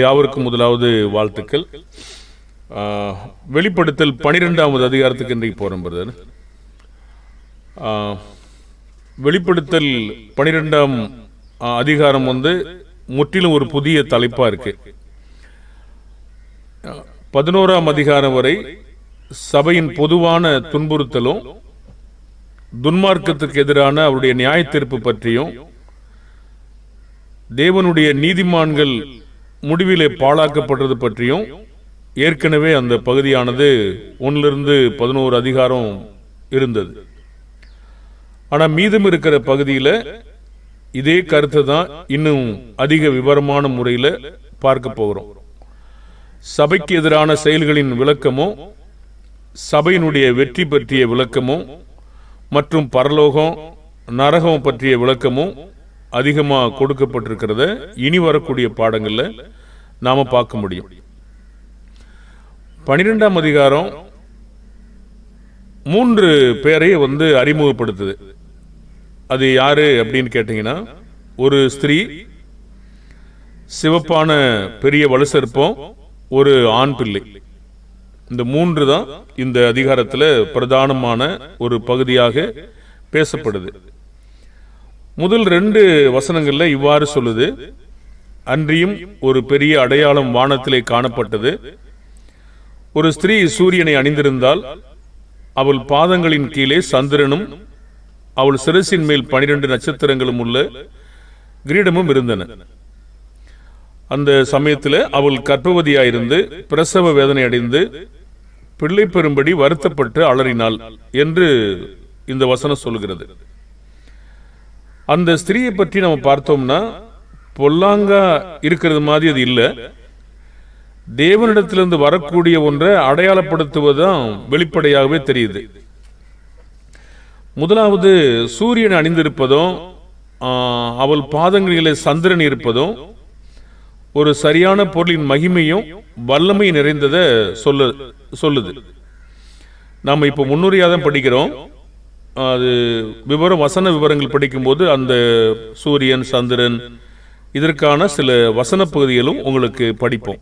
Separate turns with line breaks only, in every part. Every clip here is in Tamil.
யாவருக்கும் முதலாவது வாழ்த்துக்கள். வெளிப்படுத்தல் பனிரெண்டாவது அதிகாரத்துக்கு இன்றைக்கு போகிறோம் பிரதர். வெளிப்படுத்தல் பனிரெண்டாம் அதிகாரம் வந்து முற்றிலும் ஒரு புதிய தலைப்பாக இருக்கு. பதினோராம் அதிகாரம் வரை சபையின் பொதுவான துன்புறுத்தலும் துன்மார்க்கத்துக்கு எதிரான அவருடைய நியாயத்தீர்ப்பு பற்றியும் தேவனுடைய நீதிமான்கள் முடிவிலே பாழாக்கப்படுறது பற்றியும் ஏற்கனவே அந்த பகுதியானது ஒன்றிலிருந்து பதினோரு அதிகாரம் இருந்தது. ஆனால் மீதம் இருக்கிற பகுதியில் இதே கருத்தை தான் இன்னும் அதிக விவரமான முறையில் பார்க்க போகிறோம். சபைக்கு எதிரான செயல்களின் விளக்கமும் சபையினுடைய வெற்றி பற்றிய விளக்கமும் மற்றும் பரலோகம் நரகம் பற்றிய விளக்கமும் அதிகமாக கொடுக்கப்பட்டிருக்கிறத இனி வரக்கூடிய பாடங்களில் நாம பார்க்க முடியும். பனிரெண்டாம் அதிகாரம் மூன்று பேரை வந்து அறிமுகப்படுத்துது. அது யாரு அப்படின்னு கேட்டிங்கன்னா ஒரு ஸ்திரீ சிவப்பான பெரிய வலுசற்பம் ஒரு ஆண் பிள்ளை. இந்த மூன்று தான் இந்த அதிகாரத்தில் பிரதானமான ஒரு பகுதியாக பேசப்படுது. முதல் ரெண்டு வசனங்களில் இவ்வாறு சொல்லுது. அன்றியும் ஒரு பெரிய அடையாளம் வானத்திலே காணப்பட்டது. ஒரு ஸ்திரீ சூரியனை அணிந்திருந்தால் அவள் பாதங்களின் கீழே சந்திரனும் அவள் சிரசின் மேல் பனிரெண்டு நட்சத்திரங்களும் உள்ள கிரீடமும் இருந்தன. அந்த சமயத்தில் அவள் கர்ப்பவதியாயிருந்து பிரசவ வேதனை அடைந்து பிள்ளை பெறும்படி வருத்தப்பட்டு அலறினாள் என்று இந்த வசனம் சொல்கிறது. அந்த ஸ்திரீயை பற்றி நம்ம பார்த்தோம்னா பொல்லாங்கா இருக்கிறது மாதிரி அது இல்லை. தேவனிடத்திலிருந்து வரக்கூடிய ஒன்றை அடையாளப்படுத்துவதுதான் வெளிப்படையாகவே தெரியுது. முதலாவது சூரியன் அணிந்திருப்பதும் அவள் பாதங்களிலே சந்திரன் இருப்பதும் ஒரு சரியான பொருளின் மகிமையும் வல்லமை நிறைந்ததை சொல்ல சொல்லுது. நாம் இப்போ முன்னுரையாக தான் படிக்கிறோம். அது விவரம் வசன விவரங்கள் படிக்கும்போது அந்த சூரியன் சந்திரன் இதற்கான சில வசன பகுதிகளும் உங்களுக்கு படிப்போம்.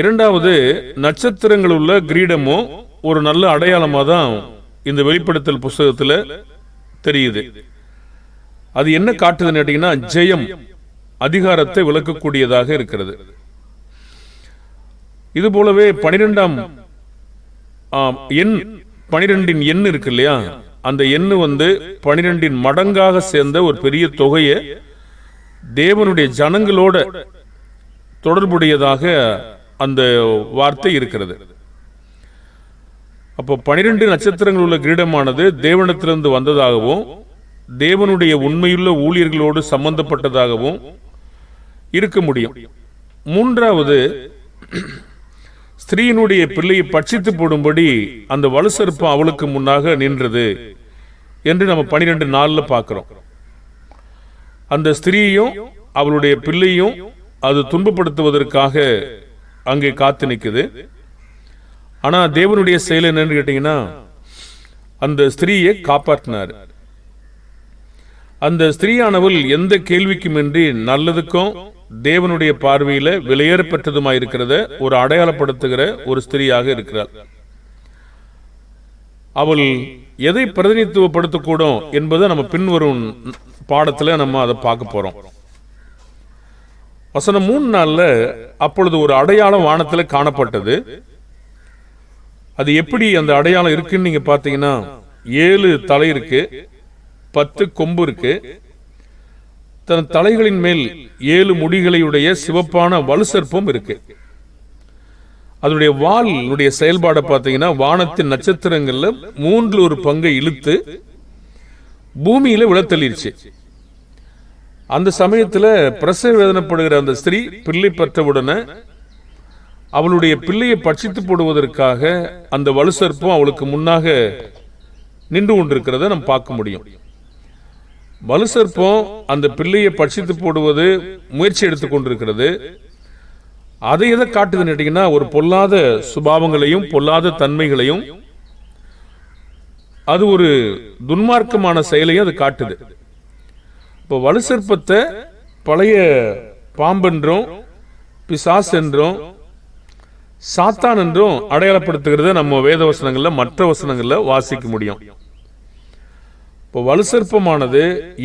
இரண்டாவது நட்சத்திரங்கள் உள்ள கிரீடமும் ஒரு நல்ல அடையாளமாக தான் இந்த வெளிப்படுத்தல் புஸ்தகத்தில் தெரியுது. அது என்ன காட்டுதுன்னு கேட்டீங்கன்னா ஜெயம் அதிகாரத்தை விளக்கக்கூடியதாக இருக்கிறது. இது போலவே பனிரெண்டாம் எண் பனிரெண்டின் எண் இருக்கு இல்லையா அந்த எண்ணு வந்து பனிரெண்டின் மடங்காக சேர்ந்த ஒரு பெரிய தொகையை தேவனுடைய ஜனங்களோட தொடர்புடையதாக அந்த வார்த்தை இருக்கிறது. அப்போ பனிரெண்டு நட்சத்திரங்கள் உள்ள கிரீடமானது தேவனத்திலிருந்து வந்ததாகவும் தேவனுடைய உண்மையுள்ள ஊழியர்களோடு சம்பந்தப்பட்டதாகவும் இருக்க முடியும். மூன்றாவது ஸ்திரீனுடைய பிள்ளையை பட்சித்து போடும்படி அந்த வலுசற்பம் அவளுக்கு முன்னாக நின்றது என்று நம்ம பனிரெண்டு நாள்ல பார்க்குறோம் அந்த ஸ்திரீயும் அவளுடைய பிள்ளையும் அது துன்பப்படுத்துவதற்காக அங்கே காத்து நிற்குது ஆனா தேவனுடைய செயல் என்னன்னு கேட்டீங்கன்னா அந்த ஸ்திரீயை காப்பாற்றினார் அந்த ஸ்திரீயானவள் எந்த கேள்விக்குமின்றி நல்லதுக்கும் தேவனுடைய பார்வையில விலையேறப்பட்டதுமா இருக்கிறத ஒரு அடையாளப்படுத்துகிற ஒரு ஸ்திரீயாக இருக்கிறாள் அவள் எதை பிரதிநிதித்துவப்படுத்தக்கூடும் என்பதை நம்ம பின்வரும் பாடத்துல நம்ம அதை பார்க்க போறோம். வசனம் மூணு நாள்ல அப்பொழுது ஒரு அடையாளம் வானத்துல காணப்பட்டது. அது எப்படி அந்த அடையாளம் இருக்குன்னு நீங்க பாத்தீங்கன்னா ஏழு தலை இருக்கு பத்து கொம்பு இருக்கு தன் தலைகளின் மேல் ஏழு முடிகளையுடைய சிவப்பான வலுசற்பம் இருக்கு. அதனுடைய வாளுடைய செயல்பாடை பார்த்தீங்கன்னா வானத்தின் நட்சத்திரங்களில் மூன்று ஒரு பங்கை இழுத்து பூமியில விழத்தள்ளிருச்சு. அந்த சமயத்துல பிரசவ வேதனைப்படுகிற அந்த ஸ்திரீ பிள்ளை பெற்றவுடனே அவளுடைய பிள்ளையை பட்சித்து போடுவதற்காக அந்த வலுசற்பம் அவளுக்கு முன்னாக நின்று கொண்டிருக்கிறத நம்ம பார்க்க முடியும். வலுசற்பம் அந்த பிள்ளையை பட்சித்து போடுவது முயற்சி எடுத்துக் கொண்டிருக்கிறது. அதை எதை காட்டுதுன்னு கேட்டிங்கன்னா ஒரு பொல்லாத சுபாவங்களையும் பொல்லாத தன்மைகளையும் அது ஒரு துன்மார்க்கமான செயலையும் அது காட்டுது. இப்போ வலுசற்பத்தை பழைய பாம்பென்றும் பிசாஸ் என்றும் சாத்தான் என்றும் அடையாளப்படுத்துகிறத நம்ம வேத வசனங்களில் மற்ற வசனங்களில் வாசிக்க முடியும். இப்போ வலுசற்பமானது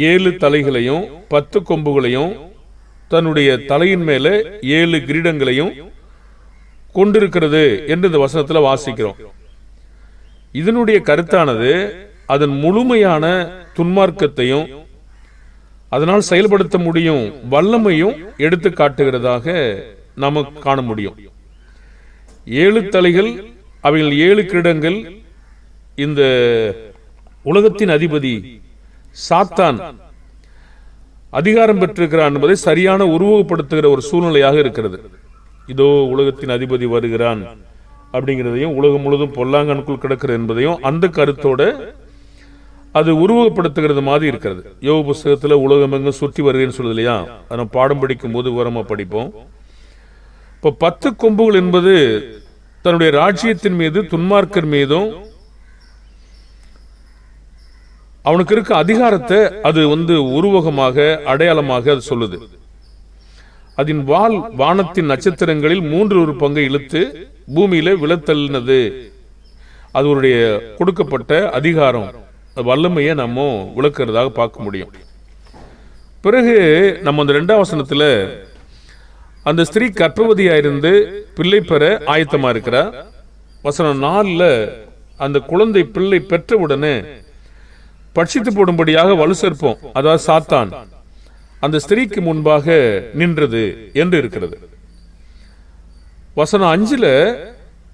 ஏழு தலைகளையும் பத்து கொம்புகளையும் தன்னுடைய தலையின் மேலே ஏழு கிரீடங்களையும் கொண்டிருக்கிறது என்று இந்த வசனத்தில் வாசிக்கிறோம். இதனுடைய கருத்தானது அதன் முழுமையான துன்மார்க்கத்தையும் அதனால் செயல்படுத்த முடியும் வல்லமையும் எடுத்து காட்டுகிறதாக நாம் காண முடியும். ஏழு தலைகள் அவைகள் ஏழு கிரீடங்கள் இந்த உலகத்தின் அதிபதி சாத்தான் அதிகாரம் பெற்றிருக்கிறான் என்பதை சரியான உருவகப்படுத்துகிற ஒரு சூழ்நிலையாக இருக்கிறது. இதோ உலகத்தின் அதிபதி வருகிறான் அப்படிங்கிறதையும் உலகம் முழுதும் பொல்லாங்கனுக்குள் கிடக்கிறது என்பதையும் அந்த கருத்தோட அது உருவகப்படுத்துகிறது மாதிரி இருக்கிறது. யோக புஸ்தகத்துல உலகம் எங்கும் சுற்றி வருகிறேன்னு சொல்லுது இல்லையா? அதை பாடம் படிக்கும் போது விவரமா படிப்போம். இப்போ பத்து கொம்புகள் என்பது தன்னுடைய ராஜ்யத்தின் மீது துன்மார்க்கர் மீதும் அவனுக்கு இருக்க அதிகாரத்தை அது வந்து உருவகமாக அடையாளமாக அது சொல்லுது. அதன் வால் வானத்தின் நட்சத்திரங்களில் மூன்று ஒரு பங்கை இழுத்து பூமியில விழத்தள்ளினது. அதனுடைய கொடுக்கப்பட்ட அதிகாரம். வல்லமையை நம்ம விளக்குறதாக பார்க்க முடியும். பிறகு நம்ம அந்த ரெண்டாம் வசனத்துல அந்த ஸ்திரீ கர்ப்பவதியா இருந்து பிள்ளை பெற ஆயத்தமா இருக்கிறா வசனம் நாலில் அந்த குழந்தை பிள்ளை பெற்ற உடனே பட்சித்து போடும்படியாக வலு சேர்ப்போம். அதாவது சாத்தான். அந்த ஸ்திரீக்கு முன்பாக நின்றது என்று இருக்கிறது. வசனம் அஞ்சுல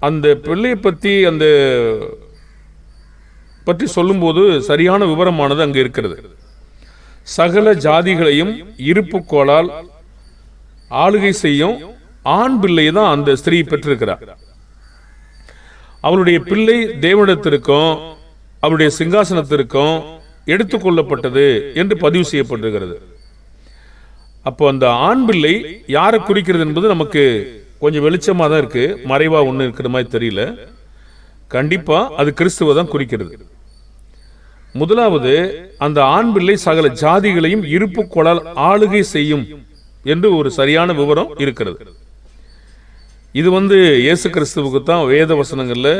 அந்த பிள்ளையை பத்தி அந்த பற்றி சொல்லும்போது சரியான விவரமானது அங்கு இருக்கிறது. சகல ஜாதிகளையும் இருப்பு கோளால் ஆளுகை செய்யும் ஆண் பிள்ளையை தான் அந்த ஸ்திரீ பெற்றிருக்கிறார். அவளுடைய பிள்ளை தேவனிடத்திற்கும் அவருடைய சிங்காசனத்திற்கும் எடுத்துக்கொள்ளப்பட்டது என்று பதிவு செய்யப்பட்டிருக்கிறது. அப்போ அந்த ஆண் பிள்ளை யாரை குறிக்கிறது என்பது நமக்கு கொஞ்சம் வெளிச்சமாக தான் இருக்கு. மறைவாக ஒன்று இருக்கிற மாதிரி தெரியல. கண்டிப்பாக அது கிறிஸ்துவ தான் குறிக்கிறது. முதலாவது அந்த ஆண் பிள்ளை சகல ஜாதிகளையும் இருப்பு கொளால் ஆளுகை செய்யும் என்று ஒரு சரியான விவரம் இருக்கிறது. இது வந்து இயேசு கிறிஸ்துவுக்கு தான் வேத வசனங்களில்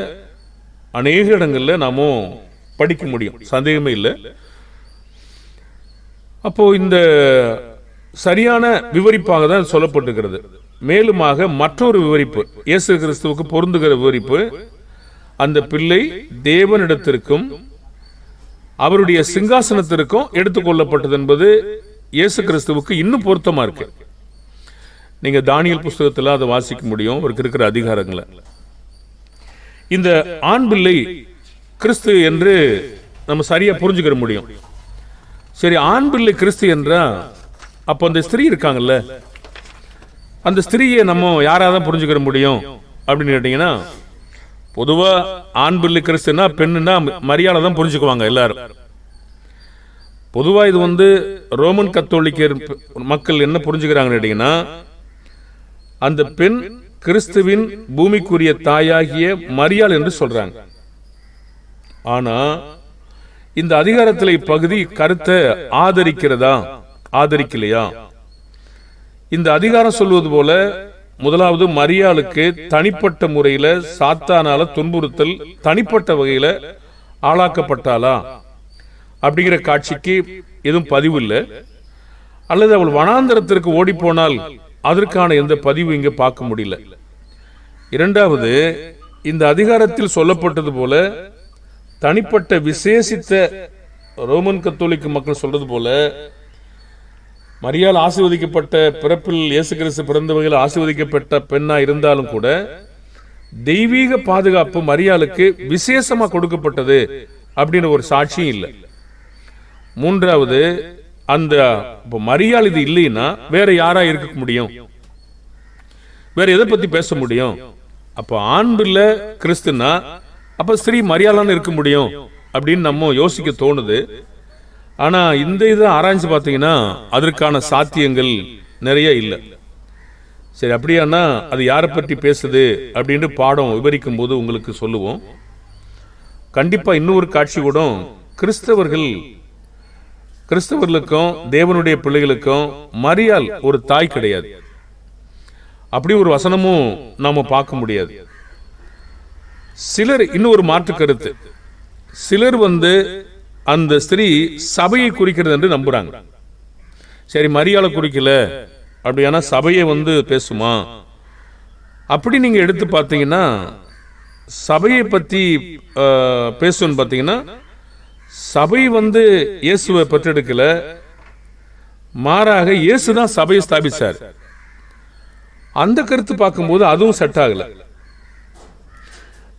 அநேக இடங்களில் நாமும் படிக்க முடியும். சந்தேகமே இல்லை. அப்போ இந்த சரியான விவரிப்பாக தான் சொல்லப்பட்டிருக்கிறது. மேலுமாக மற்றொரு விவரிப்பு இயேசு கிறிஸ்துவுக்கு பொருந்துகிற விவரிப்பு அந்த பிள்ளை தேவனிடத்திற்கும் அவருடைய சிங்காசனத்திற்கும் எடுத்துக்கொள்ளப்பட்டது என்பது இயேசு கிறிஸ்துவுக்கு இன்னும் பொருத்தமா இருக்கு. நீங்க தானியல் புஸ்தகத்தில் அதை வாசிக்க முடியும் அவருக்கு இருக்கிற அதிகாரங்களை. இந்த ஆண் பிள்ளை கிறிஸ்து என்று நம்ம சரியாக புரிஞ்சுக்கிற முடியும். சரி ஆண் பிள்ளை கிறிஸ்து என்றா அப்போ அந்த ஸ்திரீ இருக்காங்கல்ல அந்த ஸ்திரீயை நம்ம யாராதான் புரிஞ்சுக்கிற முடியும் அப்படின்னு கேட்டிங்கன்னா பொதுவாக ஆண் பிள்ளை கிறிஸ்துனா பெண்ணுன்னா மரியாதை தான் புரிஞ்சுக்குவாங்க எல்லாரும். பொதுவாக இது வந்து ரோமன் கத்தோலிக்கர் மக்கள் என்ன புரிஞ்சுக்கிறாங்கன்னு கேட்டிங்கன்னா அந்த பெண் கிறிஸ்துவின் பூமிக்குரிய தாயாகிய மரியாள் என்று சொல்கிறாங்க ஆனா இந்த அதிகாரத்தில் இப்பகுதி கருத்தை ஆதரிக்கிறதா? ஆதரிக்கலையா? இந்த அதிகாரம் சொல்வது போல முதலாவது மரியாளுக்கு தனிப்பட்ட முறையில சாத்தானால துன்புறுத்தல் தனிப்பட்ட வகையில ஆளாக்கப்பட்டாளா? அப்படிங்கிற காட்சிக்கு எதுவும் பதிவு இல்லை. அல்லது அவள் வனாந்தரத்திற்கு ஓடி போனால் அதற்கான எந்த பதிவு இங்க பார்க்க முடியல. இரண்டாவது இந்த அதிகாரத்தில் சொல்லப்பட்டது போல தனிப்பட்ட விசேஷித்த ரோமன் கத்தோலிக்க மக்கள் சொல்றது போல மரியால் ஆசீர்வதிக்கப்பட்ட பிறப்பில் இயேசு கிறிஸ்து பிறந்த வகையில் ஆசீர்வதிக்கப்பட்ட பெண்ணா இருந்தாலும் கூட தெய்வீக பாதுகாப்பு மரியாளுக்கு விசேஷமா கொடுக்கப்பட்டது அப்படின்னு ஒரு சாட்சியும் இல்லை. மூன்றாவது அந்த இப்ப மரியாள் இது இல்லைன்னா வேற யாரா இருக்க முடியும்? வேற எதை பத்தி பேச முடியும்? அப்ப ஆண்டுல கிறிஸ்துன்னா கிறிஸ்துனா அப்போ ஸ்ரீ மரியாளான்னு இருக்க முடியும் அப்படின்னு நம்ம யோசிக்க தோணுது. ஆனா இந்த இதை ஆராய்ச்சி பார்த்தீங்கன்னா அதற்கான சாத்தியங்கள் நிறைய இல்லை. சரி அப்படியானா அது யாரை பற்றி பேசுது அப்படின்னு பாடம் விவரிக்கும் போது உங்களுக்கு சொல்லுவோம். கண்டிப்பா இன்னொரு காட்சி கூட கிறிஸ்தவர்கள் கிறிஸ்தவர்களுக்கும் தேவனுடைய பிள்ளைகளுக்கும் மரியால் ஒரு தாய் கிடையாது. அப்படி ஒரு வசனமும் நாம பார்க்க முடியாது. சிலர் இன்னும் ஒரு மாற்று கருத்து. சிலர் வந்து அந்த ஸ்திரீ சபையை குறிக்கிறது என்று நம்புறாங்க. சரி மரியாதை குறிக்கல அப்படியானா சபையை வந்து பேசுமா? அப்படி நீங்கள் எடுத்து பார்த்தீங்கன்னா சபையை பற்றி பேசுன்னு பார்த்தீங்கன்னா சபை வந்து இயேசுவை பெற்றெடுக்கல மாறாக இயேசு தான் சபையை ஸ்தாபித்தார் அந்த கருத்து பார்க்கும்போது அதுவும் செட் ஆகலை.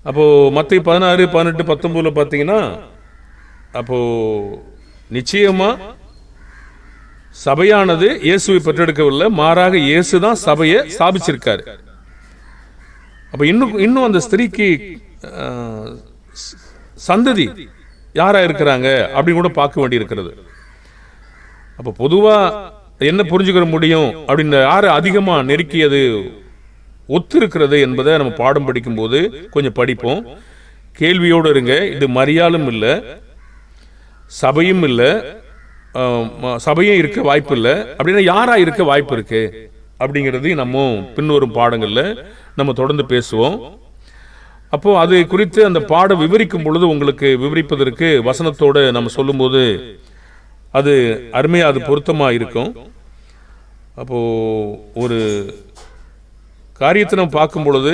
அப்போ மத்திய பதினாறு பதினெட்டு பத்தொன்பதுல பார்த்தீங்கன்னா அப்போ நிச்சயமா சபையானது இயேசுவை பெற்றெடுக்கவில்லை. மாறாக இயேசு தான் சபையை ஸ்தாபிச்சிருக்காரு. அப்போ இன்னும் இன்னும் அந்த ஸ்திரீக்கு சந்ததி யாரா இருக்கிறாங்க அப்படின்னு கூட பார்க்க வேண்டி இருக்கிறது அப்போ பொதுவா என்ன புரிஞ்சுக்கிற முடியும்? அப்படின்னு யார் அதிகமா நெருக்கியது ஒத்திருக்கிறது என்பதை நம்ம பாடம் படிக்கும்போது கொஞ்சம் படிப்போம். கேள்வியோடு இருங்க. இது மரியாலும் இல்லை. சபையும் இல்லை. சபையும் இருக்க வாய்ப்பு இல்லை. அப்படின்னா யாராக இருக்க வாய்ப்பு இருக்கு? அப்படிங்கிறதையும் நம்ம பின்வரும் பாடங்களில் நம்ம தொடர்ந்து பேசுவோம். அப்போ அது குறித்து அந்த பாடம் விவரிக்கும் பொழுது உங்களுக்கு விவரிப்பதற்கு வசனத்தோடு நம்ம சொல்லும்போது அது அருமையாக அது பொருத்தமாக இருக்கும். அப்போது ஒரு காரியத்தை நம்ம பார்க்கும் பொழுது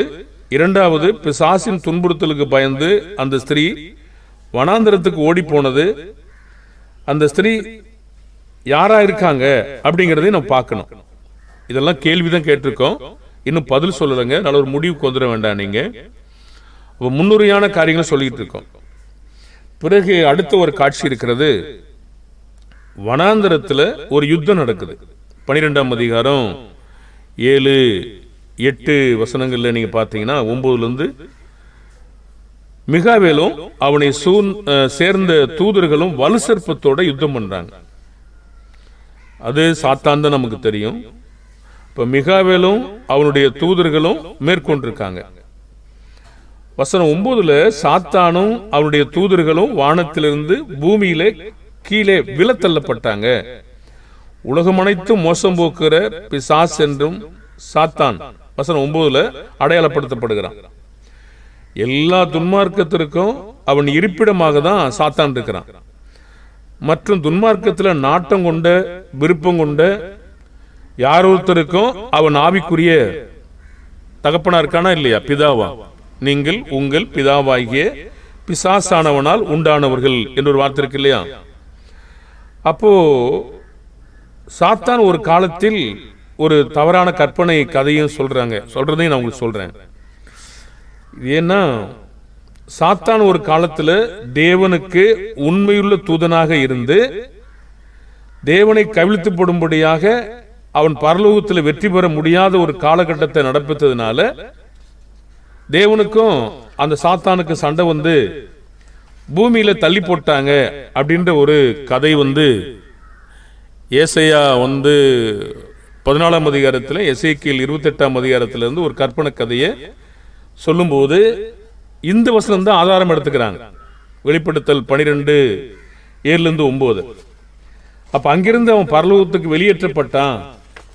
இரண்டாவது பிசாசின் துன்புறுத்தலுக்கு பயந்து அந்த ஸ்திரீ வனாந்திரத்துக்கு ஓடி போனது அந்த ஸ்திரீ யாரா இருக்காங்க? அப்படிங்கிறதையும் நம்ம பார்க்கணும். இதெல்லாம் கேள்விதான் கேட்டிருக்கோம். இன்னும் பதில் சொல்லலைங்க. நல்ல ஒரு முடிவுக்கு வந்துட வேண்டாம் நீங்க. முன்னுரையான காரியங்களை சொல்லிட்டு இருக்கோம். பிறகு அடுத்த ஒரு காட்சி இருக்கிறது. வனாந்திரத்தில் ஒரு யுத்தம் நடக்குது. பனிரெண்டாம் அதிகாரம் ஏழு எட்டு வசனங்கள்ல நீங்க பார்த்தீங்கன்னா ஒன்பதுல இருந்து மிகாவேலும் அவனை சூன் சேர்ந்த தூதர்களும் வலு சர்ப்பத்தோட யுத்தம் பண்றாங்க. அது சாத்தான் தான் நமக்கு தெரியும். இப்ப மிகாவேலும் அவனுடைய தூதர்களும் மேற்கொண்டிருக்காங்க. வசனம் ஒன்பதுல சாத்தானும் அவனுடைய தூதர்களும் வானத்திலிருந்து பூமியில கீழே விலத்தள்ளப்பட்டாங்க உலகம் அனைத்தும் மோசம் போக்குற பிசாஸ் என்றும் சாத்தான் வசனம் ஒன்பதுல அடையாளப்படுத்தப்படுகிறான். எல்லா துன்மார்க்கத்திற்கும் அவன் இருப்பிடமாக தான் சாத்தான் இருக்கிறான். மற்றும் துன்மார்க்கத்தில் நாட்டம் கொண்ட விருப்பம் கொண்ட யார் ஒருத்தருக்கும் அவன் ஆவிக்குரிய தகப்பனா இருக்கானா இல்லையா? பிதாவா. நீங்கள் உங்கள் பிதாவாகிய பிசாசானவனால் உண்டானவர்கள் என்று ஒரு வார்த்தை இருக்கு இல்லையா? அப்போ சாத்தான் ஒரு காலத்தில் ஒரு தவறான கற்பனை கதையும் சொல்கிறாங்க சொல்கிறதையும் நான் உங்களுக்கு சொல்கிறேன் இது ஏன்னா சாத்தான் ஒரு காலத்தில் தேவனுக்கு உண்மையுள்ள தூதனாக இருந்து தேவனை கவிழ்த்து போடும்படியாக அவன் பரலோகத்தில் வெற்றி பெற முடியாத ஒரு காலகட்டத்தை நடப்பித்ததுனால தேவனுக்கும் அந்த சாத்தானுக்கு சண்டை வந்து பூமியில தள்ளி போட்டாங்க அப்படின்ற ஒரு கதை வந்து ஏசையா வந்து பதினாலாம் அதிகாரத்தில் எசேக்கியல் இருபத்தெட்டாம் அதிகாரத்திலிருந்து ஒரு கற்பனை கதையை சொல்லும்போது இந்த வசனம் தான் ஆதாரம் எடுத்துக்கிறாங்க. வெளிப்படுத்தல் பனிரெண்டு ஏழுலேருந்து ஒம்பது. அப்போ அங்கிருந்து அவன் பரலோகத்துக்கு வெளியேற்றப்பட்டான்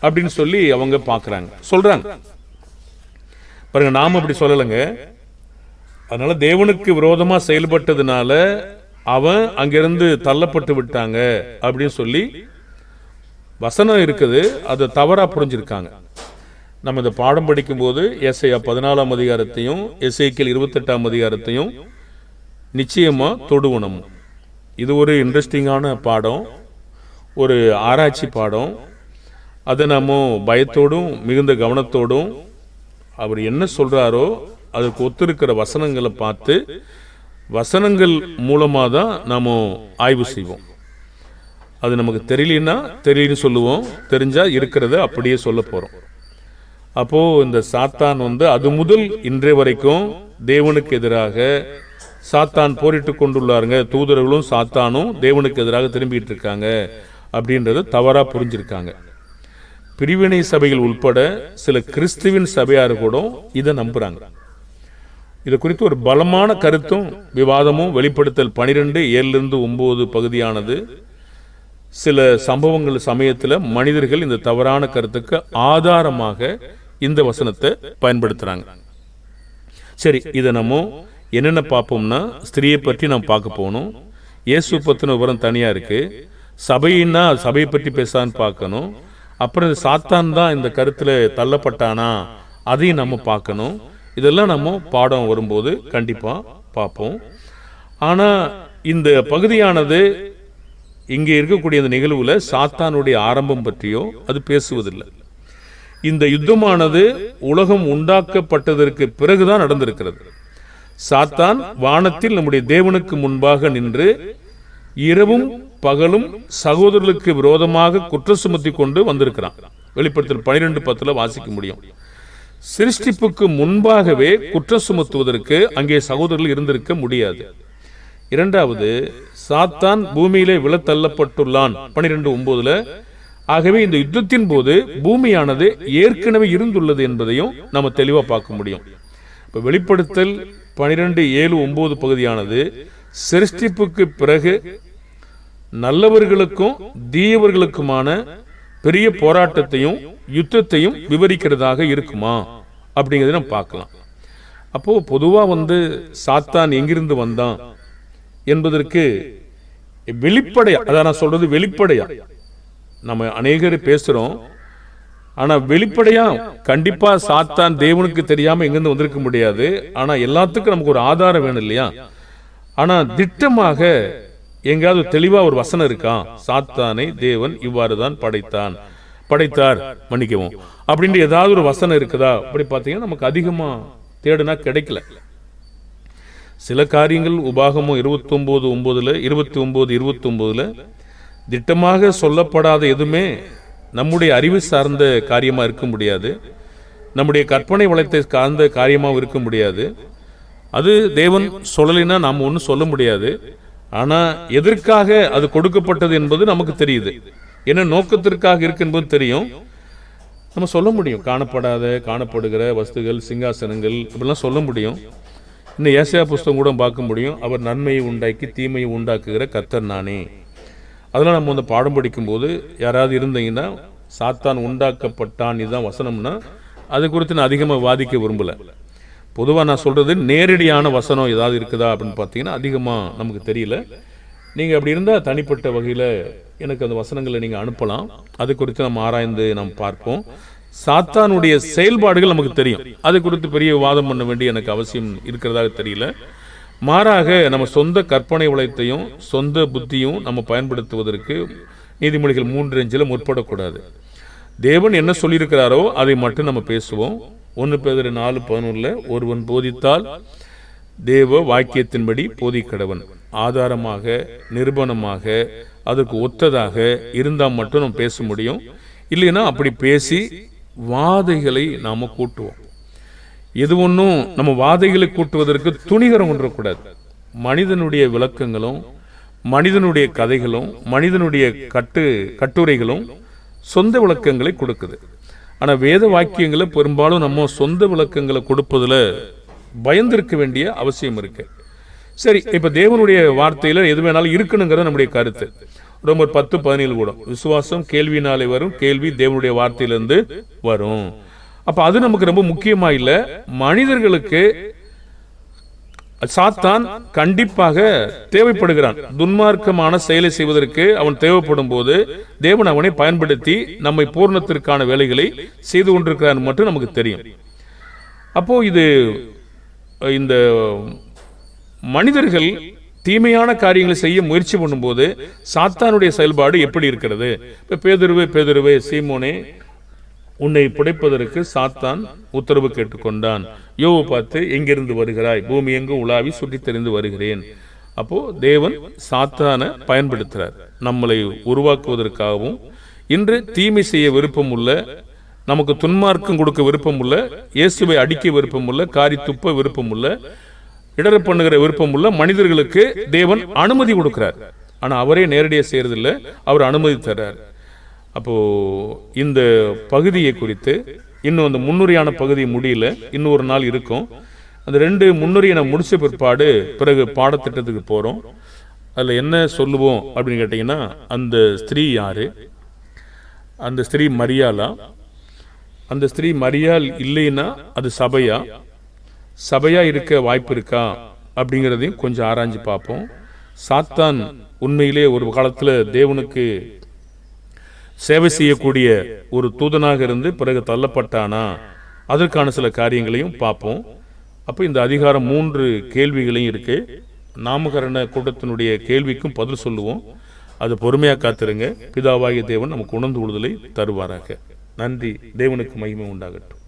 அப்படின்னு சொல்லி அவங்க பார்க்கறாங்க. சொல்றாங்க. பாருங்க நாம அப்படி சொல்லலைங்க. அதனால தேவனுக்கு விரோதமா செயல்பட்டதுனால அவன் அங்கிருந்து தள்ளப்பட்டு விட்டாங்க அப்படின்னு சொல்லி வசனம் இருக்குது அதை தவறாக புரிஞ்சிருக்காங்க. நம்ம இந்த பாடம் படிக்கும்போது எஸ்ஐயா பதினாலாம் அதிகாரத்தையும் எஸ்ஐக்கில் இருபத்தெட்டாம் அதிகாரத்தையும் நிச்சயமாக தொடுவணும். இது ஒரு இன்ட்ரெஸ்டிங்கான பாடம் ஒரு ஆராய்ச்சி பாடம். அதை நம்ம பயத்தோடும் மிகுந்த கவனத்தோடும் அவர் என்ன சொல்கிறாரோ அதுக்கு ஒத்திருக்கிற வசனங்களை பார்த்து வசனங்கள் மூலமாக தான் நாம் ஆய்வு செய்வோம். அது நமக்கு தெரியலன்னா தெரியலன்னு சொல்லுவோம். தெரிஞ்சால் இருக்கிறத அப்படியே சொல்ல போகிறோம் அப்போது இந்த சாத்தான் வந்து அது முதல் இன்றைய வரைக்கும் தேவனுக்கு எதிராக சாத்தான் போரிட்டு கொண்டுள்ளாருங்க. தூதர்களும் சாத்தானும் தேவனுக்கு எதிராக திரும்பிட்டு இருக்காங்க அப்படின்றத தவறாக புரிஞ்சிருக்காங்க. பிரிவினை சபைகள் உட்பட சில கிறிஸ்துவின் சபையார் கூட இதை நம்புகிறாங்க இது குறித்து ஒரு பலமான கருத்தும் விவாதமும் வெளிப்படுத்தல் பனிரெண்டு ஏழுலேருந்து ஒம்பது பகுதியானது சில சம்பவங்கள் சமயத்தில் மனிதர்கள் இந்த தவறான கருத்துக்கு ஆதாரமாக இந்த வசனத்தை பயன்படுத்துகிறாங்க சரி இதை நம்ம என்னென்ன பார்ப்போம்னா ஸ்திரியை பற்றி நாம் பார்க்க போகணும். இயேசு பற்றின விவரம் தனியாக இருக்குது சபையின்னா சபையை பற்றி பேசான்னு பார்க்கணும். அப்புறம் இந்த சாத்தான் தான் இந்த கருத்தில் தள்ளப்பட்டானா அதையும் நம்ம பார்க்கணும். இதெல்லாம் நம்ம பாடம் வரும்போது கண்டிப்பாக பார்ப்போம். ஆனால் இந்த பகுதியானது இங்கே இருக்கக்கூடிய அந்த நிகழ்வுல சாத்தானுடைய ஆரம்பம் பற்றியோ அது பேசுவதில்லை. இந்த யுத்தமானது உலகம் உண்டாக்கப்பட்டதற்கு பிறகுதான் நடந்திருக்கிறது. சாத்தான் வானத்தில் நம்முடைய தேவனுக்கு முன்பாக நின்று இரவும் பகலும் சகோதரர்களுக்கு விரோதமாக குற்ற சுமத்தி கொண்டு வந்திருக்கிறான். வெளிப்படுத்தல் பனிரெண்டு பத்தில் வாசிக்க முடியும். சிருஷ்டிப்புக்கு முன்பாகவே குற்ற சுமத்துவதற்கு அங்கே சகோதரர்கள் இருந்திருக்க முடியாது. இரண்டாவது சாத்தான் பூமியிலே விழத்தள்ளப்பட்டுள்ளான். பனிரெண்டு ஒன்பதுல ஆகவே இந்த யுத்தத்தின் போது பூமியானது ஏற்கனவே இருந்துள்ளது என்பதையும் நம்ம தெளிவாக பார்க்க முடியும். இப்போ வெளிப்படுத்தல் பனிரெண்டு ஏழு ஒன்பது பகுதியானது சிருஷ்டிப்புக்கு பிறகு நல்லவர்களுக்கும் தீயவர்களுக்குமான பெரிய போராட்டத்தையும் யுத்தத்தையும் விவரிக்கிறதாக இருக்குமா? அப்படிங்கிறத நம்ம பார்க்கலாம். அப்போது பொதுவாக வந்து சாத்தான் எங்கிருந்து வந்தான்? என்பதற்கு வெளிப்படையா அதான் நான் சொல்றது வெளிப்படையா. நம்ம அநேகர் பேசுறோம். ஆனா வெளிப்படையா கண்டிப்பா சாத்தான் தேவனுக்கு தெரியாம எங்கிருந்து வந்திருக்க முடியாது. ஆனா எல்லாத்துக்கும் நமக்கு ஒரு ஆதாரம் வேணும் இல்லையா? ஆனா திட்டமாக எங்கேயாவது தெளிவா ஒரு வசனம் இருக்கா? சாத்தானை தேவன் இவ்வாறு தான் படைத்தான். படைத்தார் மன்னிக்கவும். அப்படின்ட்டு ஏதாவது ஒரு வசனம் இருக்குதா? அப்படி பார்த்தீங்கன்னா நமக்கு அதிகமாக தேடுனா கிடைக்கல. சில காரியங்கள் உபாகமும் இருபத்தி ஒன்பது இருபத்தி ஒம்பது இருபத்தி திட்டமாக சொல்லப்படாத எதுவுமே நம்முடைய அறிவு சார்ந்த காரியமாக இருக்க முடியாது. நம்முடைய கற்பனை வளத்தை சார்ந்த காரியமாகவும் இருக்க முடியாது. அது தேவன் சொல்லலைன்னா நாம் ஒன்றும் சொல்ல முடியாது. ஆனால் எதற்காக அது கொடுக்கப்பட்டது என்பது நமக்கு தெரியுது. என்ன நோக்கத்திற்காக இருக்கு என்பது தெரியும். நம்ம சொல்ல முடியும். காணப்படாத காணப்படுகிற வஸ்துகள் சிங்காசனங்கள் இப்படிலாம் சொல்ல முடியும். இன்னும் ஏசியா புஸ்தகம் கூட பார்க்க முடியும். அவர் நன்மையை உண்டாக்கி தீமையை உண்டாக்குகிற கர்த்தர் நானே. அதெல்லாம் நம்ம வந்து பாடம் படிக்கும்போது யாராவது இருந்தீங்கன்னா சாத்தான் உண்டாக்கப்பட்டான் இதுதான் வசனம்னா அது குறித்து நான் அதிகமாக வாதிக்க விரும்பல. பொதுவாக நான் சொல்கிறது நேரடியான வசனம் ஏதாவது இருக்குதா அப்படின்னு பார்த்தீங்கன்னா அதிகமாக நமக்கு தெரியல. நீங்கள் அப்படி இருந்தால் தனிப்பட்ட வகையில் எனக்கு அந்த வசனங்களை நீங்கள் அனுப்பலாம். அது குறித்து நம்ம ஆராய்ந்து நாம் பார்ப்போம். சாத்தானுடைய செயல்பாடுகள் நமக்கு தெரியும். அது குறித்து பெரிய வாதம் பண்ண வேண்டிய எனக்கு அவசியம் இருக்கிறதாக தெரியல. மாறாக நம்ம சொந்த கற்பனை உலகத்தையும் சொந்த புத்தியும் நம்ம பயன்படுத்துவதற்கு நீதிமொழிகள் மூன்று அஞ்சில் முற்படக்கூடாது. தேவன் என்ன சொல்லியிருக்கிறாரோ அதை மட்டும் நம்ம பேசுவோம். ஒன்று பேதர் நாலு பதினொன்றில் ஒருவன் போதித்தால் தேவ வாக்கியத்தின்படி போதிக்கடவன். ஆதாரமாக நிரூபணமாக அதற்கு ஒத்ததாக இருந்தால் மட்டும் நம்ம பேச முடியும். இல்லைன்னா அப்படி பேசி வாதைகளை நாம் கூட்டுவோம். எது ஒன்றும் நம்ம வாதைகளை கூட்டுவதற்கு துணிகரம் கொண்டுறக்கூடாது மனிதனுடைய விளக்கங்களும் மனிதனுடைய கதைகளும் மனிதனுடைய கட்டு கட்டுரைகளும் சொந்த விளக்கங்களை கொடுக்குது. ஆனால் வேத வாக்கியங்களை பெரும்பாலும் நம்ம சொந்த விளக்கங்களை கொடுப்பதில் பயந்திருக்க வேண்டிய அவசியம் இருக்குது சரி இப்போ தேவனுடைய வார்த்தையில் எது வேணாலும் இருக்கணுங்கிறது நம்முடைய கருத்து. ரொம்ப ஒரு பத்து பதினேழு கூட. விசுவாசம் கேள்வினாலே வரும் கேள்வி தேவனுடைய வார்த்தையிலிருந்து வரும். அப்போ அது நமக்கு ரொம்ப முக்கியமாக இல்லை. மனிதர்களுக்கு சாத்தான் கண்டிப்பாக தேவைப்படுகிறான். துன்மார்க்கமான செயலை செய்வதற்கு அவன் தேவைப்படும் போது தேவன் அவனை பயன்படுத்தி நம்மை பூர்ணத்திற்கான வேலைகளை செய்து கொண்டிருக்கிறான் மட்டும் நமக்கு தெரியும். அப்போ இது இந்த மனிதர்கள் தீமையான காரியங்களை செய்ய முயற்சி பண்ணும்போது சாத்தானுடைய செயல்பாடு எப்படி இருக்கிறது? இப்போ பேதுருவே பேதுருவே சீமோனே உன்னை புடைப்பதற்கு சாத்தான் உத்தரவு கேட்டுக்கொண்டான். யோவு பார்த்து எங்கிருந்து வருகிறாய்? பூமி எங்கு உலாவி சுற்றி தெரிந்து வருகிறேன். அப்போ தேவன் சாத்தான பயன்படுத்துகிறார் நம்மளை உருவாக்குவதற்காகவும் இன்று தீமை செய்ய விருப்பம் உள்ள நமக்கு துன்மார்க்கம் கொடுக்க விருப்பம் உள்ள இயேசுவை அடிக்க விருப்பம் உள்ள காரி துப்ப விருப்பம் உள்ள இடர பண்ணுகிற விருப்பம் உள்ள மனிதர்களுக்கு தேவன் அனுமதி கொடுக்கிறார். ஆனால் அவரே நேரடியாக செய்கிறதில்ல அவர் அனுமதி தர்றார். அப்போது இந்த பகுதியை குறித்து இன்னும் அந்த முன்னுரையான பகுதி முடியல இன்னும் ஒரு நாள் இருக்கும். அந்த ரெண்டு முன்னுரையை நான் முடிச்ச பிற்பாடு பிறகு பாடத்திட்டத்துக்கு போகிறோம் அதில் என்ன சொல்லுவோம் அப்படின்னு கேட்டிங்கன்னா அந்த ஸ்திரீ யார்? அந்த ஸ்திரீ மரியாலா அந்த ஸ்திரீ மரியால் இல்லைன்னா அது சபையா? சபையா இருக்க வாய்ப்பு இருக்கா அப்படிங்கிறதையும் கொஞ்சம் ஆராய்ஞ்சு பார்ப்போம். சாத்தான் உண்மையிலே ஒரு காலத்தில் தேவனுக்கு சேவை செய்யக்கூடிய ஒரு தூதனாக இருந்து பிறகு தள்ளப்பட்டானா? அதற்கான சில காரியங்களையும் பார்ப்போம். அப்போ இந்த அதிகாரம் மூன்று கேள்விகளையும் இருக்கு. நாமகரண கூட்டத்தினுடைய கேள்விக்கும் பதில் சொல்லுவோம். அது பொறுமையாக காத்திருங்க. பிதாவாகிய தேவன் நமக்கு உணர்ந்து விடுதலை தருவாராக. நன்றி. தேவனுக்கு மகிமை உண்டாகட்டும்.